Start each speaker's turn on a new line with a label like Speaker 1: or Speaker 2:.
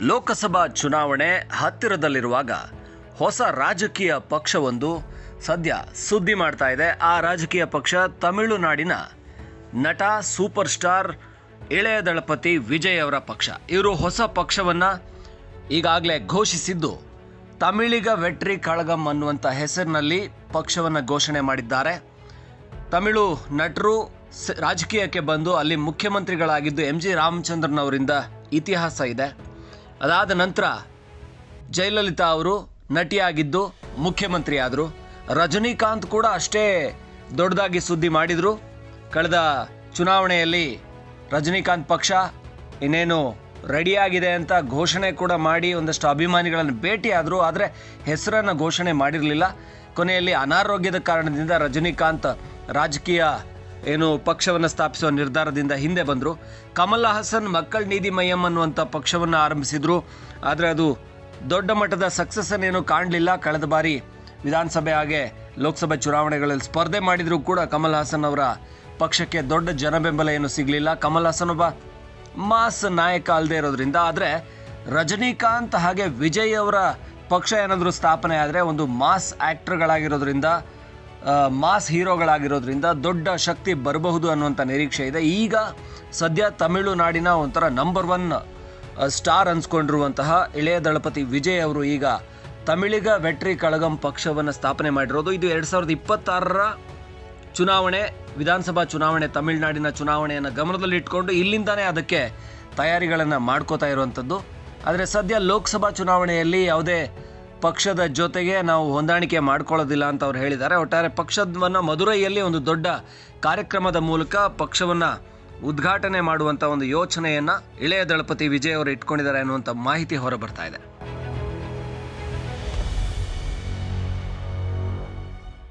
Speaker 1: ಲೋಕಸಭಾ ಚುನಾವಣೆ ಹತ್ತಿರದಲ್ಲಿರುವಾಗ ಹೊಸ ರಾಜಕೀಯ ಪಕ್ಷವೊಂದು ಸದ್ಯ ಸುದ್ದಿ ಮಾಡ್ತಾ ಇದೆ. ಆ ರಾಜಕೀಯ ಪಕ್ಷ ತಮಿಳುನಾಡಿನ ನಟ ಸೂಪರ್ ಸ್ಟಾರ್ ಇಳೆಯ ದಳಪತಿ ವಿಜಯ್ ಅವರ ಪಕ್ಷ. ಇವರು ಹೊಸ ಪಕ್ಷವನ್ನು ಈಗಾಗಲೇ ಘೋಷಿಸಿದ್ದು ತಮಿಳಿಗ ವೆಟ್ರಿ ಕಳಗಂ ಅನ್ನುವಂಥ ಹೆಸರಿನಲ್ಲಿ ಪಕ್ಷವನ್ನು ಘೋಷಣೆ ಮಾಡಿದ್ದಾರೆ. ತಮಿಳು ನಟರು ರಾಜಕೀಯಕ್ಕೆ ಬಂದು ಅಲ್ಲಿ ಮುಖ್ಯಮಂತ್ರಿಗಳಾಗಿದ್ದು ಎಂ ಜಿ ರಾಮಚಂದ್ರನ್ ಅವರಿಂದ ಇತಿಹಾಸ ಇದೆ. ಅದಾದ ನಂತರ ಜಯಲಲಿತಾ ಅವರು ನಟಿಯಾಗಿದ್ದು ಮುಖ್ಯಮಂತ್ರಿ ಆದರು ರಜನಿಕಾಂತ್ ಕೂಡ ಅಷ್ಟೇ ದೊಡ್ಡದಾಗಿ ಸುದ್ದಿ ಮಾಡಿದರು. ಕಳೆದ ಚುನಾವಣೆಯಲ್ಲಿ ರಜನಿಕಾಂತ್ ಪಕ್ಷ ಇನ್ನೇನು ರೆಡಿಯಾಗಿದೆ ಅಂತ ಘೋಷಣೆ ಕೂಡ ಮಾಡಿ ಒಂದಷ್ಟು ಅಭಿಮಾನಿಗಳನ್ನು ಭೇಟಿಯಾದರು. ಆದರೆ ಹೆಸರನ್ನು ಘೋಷಣೆ ಮಾಡಿರಲಿಲ್ಲ. ಕೊನೆಯಲ್ಲಿ ಅನಾರೋಗ್ಯದ ಕಾರಣದಿಂದ ರಜನಿಕಾಂತ್ ರಾಜಕೀಯ ಏನು ಪಕ್ಷವನ್ನು ಸ್ಥಾಪಿಸುವ ನಿರ್ಧಾರದಿಂದ ಹಿಂದೆ ಬಂದರು. ಕಮಲ್ ಹಾಸನ್ ಮಕ್ಕಳ ನೀತಿ ಮಯಂ ಅನ್ನುವಂಥ ಪಕ್ಷವನ್ನು ಆರಂಭಿಸಿದರು. ಆದರೆ ಅದು ದೊಡ್ಡ ಮಟ್ಟದ ಸಕ್ಸಸ್ಸನ್ನು ಏನು ಕಾಣಲಿಲ್ಲ. ಕಳೆದ ಬಾರಿ ವಿಧಾನಸಭೆ ಹಾಗೆ ಲೋಕಸಭೆ ಚುನಾವಣೆಗಳಲ್ಲಿ ಸ್ಪರ್ಧೆ ಮಾಡಿದರೂ ಕೂಡ ಕಮಲ್ ಹಾಸನ್ ಅವರ ಪಕ್ಷಕ್ಕೆ ದೊಡ್ಡ ಜನಬೆಂಬಲ ಏನು ಸಿಗಲಿಲ್ಲ. ಕಮಲ್ ಹಾಸನ್ ಒಬ್ಬ ಮಾಸ್ ನಾಯಕ ಅಲ್ಲದೆ ಇರೋದ್ರಿಂದ, ಆದರೆ ರಜನಿಕಾಂತ್ ಹಾಗೆ ವಿಜಯ್ ಅವರ ಪಕ್ಷ ಏನಾದರೂ ಸ್ಥಾಪನೆ ಆದರೆ ಒಂದು ಮಾಸ್ ಆ್ಯಕ್ಟರ್ಗಳಾಗಿರೋದ್ರಿಂದ ಮಾಸ್ ಹೀರೋಗಳಾಗಿರೋದ್ರಿಂದ ದೊಡ್ಡ ಶಕ್ತಿ ಬರಬಹುದು ಅನ್ನುವಂಥ ನಿರೀಕ್ಷೆ ಇದೆ. ಈಗ ಸದ್ಯ ತಮಿಳುನಾಡಿನ ಒಂಥರ ನಂಬರ್ ಒನ್ ಸ್ಟಾರ್ ಅನ್ಸ್ಕೊಂಡಿರುವಂತಹ ಇಳೆಯ ದಳಪತಿ ವಿಜಯ್ ಅವರು ಈಗ ತಮಿಳಿಗ ವೆಟ್ರಿ ಕಳಗಂ ಪಕ್ಷವನ್ನು ಸ್ಥಾಪನೆ ಮಾಡಿರೋದು. ಇದು ಎರಡು ಸಾವಿರದ ಇಪ್ಪತ್ತಾರರ ಚುನಾವಣೆ, ವಿಧಾನಸಭಾ ಚುನಾವಣೆ, ತಮಿಳುನಾಡಿನ ಚುನಾವಣೆಯನ್ನು ಗಮನದಲ್ಲಿಟ್ಕೊಂಡು ಇಲ್ಲಿಂದಾನೇ ಅದಕ್ಕೆ ತಯಾರಿಗಳನ್ನು ಮಾಡ್ಕೋತಾ ಇರುವಂಥದ್ದು ಆದರೆ ಸದ್ಯ ಲೋಕಸಭಾ ಚುನಾವಣೆಯಲ್ಲಿ ಯಾವುದೇ ಪಕ್ಷದ ಜೊತೆಗೆ ನಾವು ಹೊಂದಾಣಿಕೆ ಮಾಡ್ಕೊಳ್ಳೋದಿಲ್ಲ ಅಂತ ಅವ್ರು ಹೇಳಿದ್ದಾರೆ. ಒಟ್ಟಾರೆ ಪಕ್ಷವನ್ನು ಮಧುರೈಯಲ್ಲಿ ಒಂದು ದೊಡ್ಡ ಕಾರ್ಯಕ್ರಮದ ಮೂಲಕ ಪಕ್ಷವನ್ನು ಉದ್ಘಾಟನೆ ಮಾಡುವಂಥ ಒಂದು ಯೋಚನೆಯನ್ನು ಇಳೆಯ ದಳಪತಿ ವಿಜಯ್ ಅವರು ಇಟ್ಕೊಂಡಿದ್ದಾರೆ ಅನ್ನುವಂಥ ಮಾಹಿತಿ ಹೊರಬರ್ತಾ ಇದೆ.